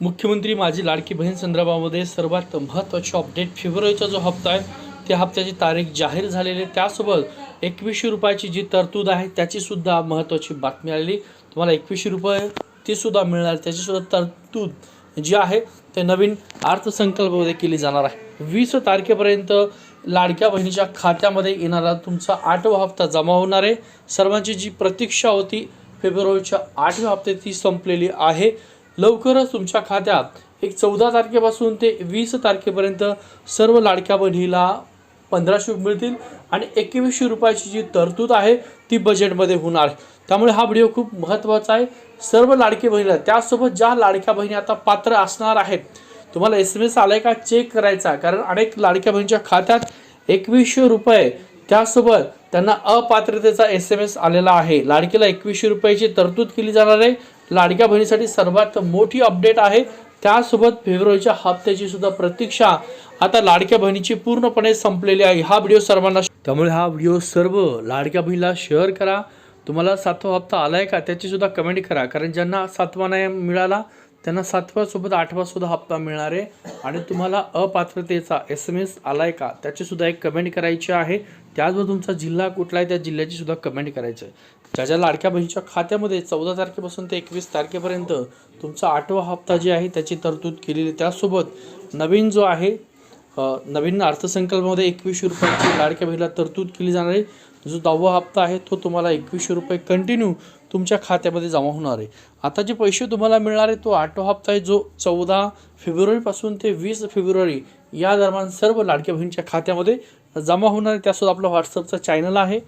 मुख्यमंत्री माझी लाडकी बहीण संदर्भामध्ये सर्वात महत्त्वाची अपडेट फेब्रुवारीचा जो हप्ता आहे त्या हप्त्याची तारीख जाहीर झालेली आहे. त्यासोबत एकवीसशे रुपयाची जी तरतूद आहे त्याचीसुद्धा महत्त्वाची बातमी आलेली. तुम्हाला एकवीसशे रुपये तीसुद्धा मिळणार त्याचीसुद्धा तरतूद जी आहे ते नवीन अर्थसंकल्पामध्ये केली जाणार आहे. वीस तारखेपर्यंत लाडक्या बहिणीच्या खात्यामध्ये येणारा तुमचा आठवा हप्ता जमा होणार आहे. सर्वांची जी प्रतीक्षा होती फेब्रुवारीच्या आठव्या हप्त्यात ती संपलेली आहे. लवकरच तुमच्या खात्यात एक चौदा तारखेपासून ते वीस तारखेपर्यंत सर्व लाडक्या बहिणीला पंधराशे मिळतील आणि एकवीसशे रुपयाची जी तरतूद आहे ती बजेटमध्ये होणार. त्यामुळे हा व्हिडिओ खूप महत्त्वाचा आहे. सर्व लाडके बहिणीला त्यासोबत ज्या लाडक्या बहिणी आता पात्र असणार आहेत तुम्हाला एस एम एस आलाय का? चेक करायचा कारण अनेक लाडक्या बहिणीच्या खात्यात एकवीसशे रुपये त्यासोबत त्यांना अपात्रतेचा एस एम एस आलेला आहे. लाडकीला एकवीसशे रुपयाची तरतूद केली जाणार आहे. लाडक्या बहिणीसाठी सर्वात मोठी अपडेट आहे. त्यासोबत फेब्रुवारीच्या हप्त्याची सुद्धा प्रतीक्षा. आता लाडक्या बहिणीची पूर्णपणे संपलेली आहे. हा व्हिडिओ सर्वांना त्यामुळे हा व्हिडिओ सर्व लाडक्या बहिणीला शेअर करा. तुम्हाला सातवा हप्ता आलाय का? त्याची सुद्धा कमेंट करा. कारण ज्यांना सातवा नाही मिळाला त्यांना सातव्यासोबत आठवासुद्धा हप्ता मिळणार आहे. आणि तुम्हाला अपात्रतेचा एस एम एस आला आहे का त्याचीसुद्धा एक कमेंट करायची आहे. त्याचबरोबर तुमचा जिल्हा कुठला आहे त्या जिल्ह्याचीसुद्धा कमेंट करायची आहे. ज्या ज्या लाडक्या बहिणीच्या खात्यामध्ये चौदा तारखेपासून ते एकवीस तारखेपर्यंत तुमचा आठवा हप्ता जे आहे त्याची तरतूद केलेली आहे. त्यासोबत नवीन जो आहे नवीन अर्थसंकल्पामध्ये एकवीसशे रुपयाची लाडक्या बहिणीला तरतूद केली जाणार आहे. जो दहावा हप्ता आहे तो तुम्हाला एकवीसशे रुपये कंटिन्यू तुमच्या खात्यामध्ये जमा होणार आहे. आता जे पैसे तुम्हाला मिळणार आहे तो आठवा हप्ता आहे जो चौदा फेब्रुवारीपासून ते वीस फेब्रुवारी या दरम्यान सर्व लाडक्या बहिणीच्या खात्यामध्ये जमा होणार आहे. त्यासोबत आपला व्हॉट्सअपचा चॅनल आहे.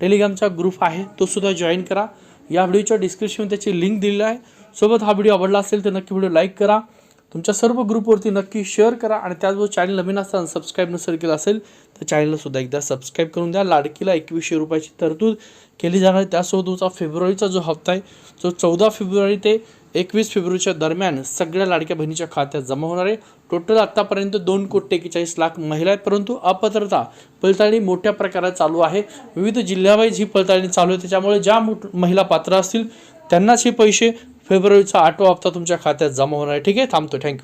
टेलिग्रामचा ग्रुप आहे. तो सुद्धा जॉईन करा. या व्हिडिओच्या डिस्क्रिप्शन त्याची लिंक दिलेली आहे. सोबत हा व्हिडिओ आवडला असेल तर नक्की व्हिडिओ लाईक करा. तुमच्या सर्व ग्रुपवरती नक्की शेअर करा आणि त्याचबरोबर चॅनल नवीन असताना सबस्क्राईब नसेल केलं असेल तर चॅनलसुद्धा एकदा सबस्क्राईब करून द्या. लाडकीला एकवीसशे रुपयाची तरतूद केली जाणार आहे. त्यासोबत तुमचा फेब्रुवारीचा जो हप्ता आहे जो चौदा फेब्रुवारी ते एकवीस फेब्रुवारीच्या दरम्यान सगळ्या लाडक्या बहिणीच्या खात्यात जमा होणार आहे. टोटल आत्तापर्यंत दोन कोटी एक्केचाळीस लाख महिला आहेत परंतु अपात्रता पडताळणी मोठ्या प्रकारात चालू आहे. विविध जिल्ह्यावाईज ही पडताळणी चालू आहे. त्याच्यामुळे ज्या महिला पात्र असतील त्यांनाच हे पैसे फेब्रुवारीचा आठवा हप्ता तुमच्या खात्यात जमा होणार आहे. ठीक आहे? थांबतो थँक्यू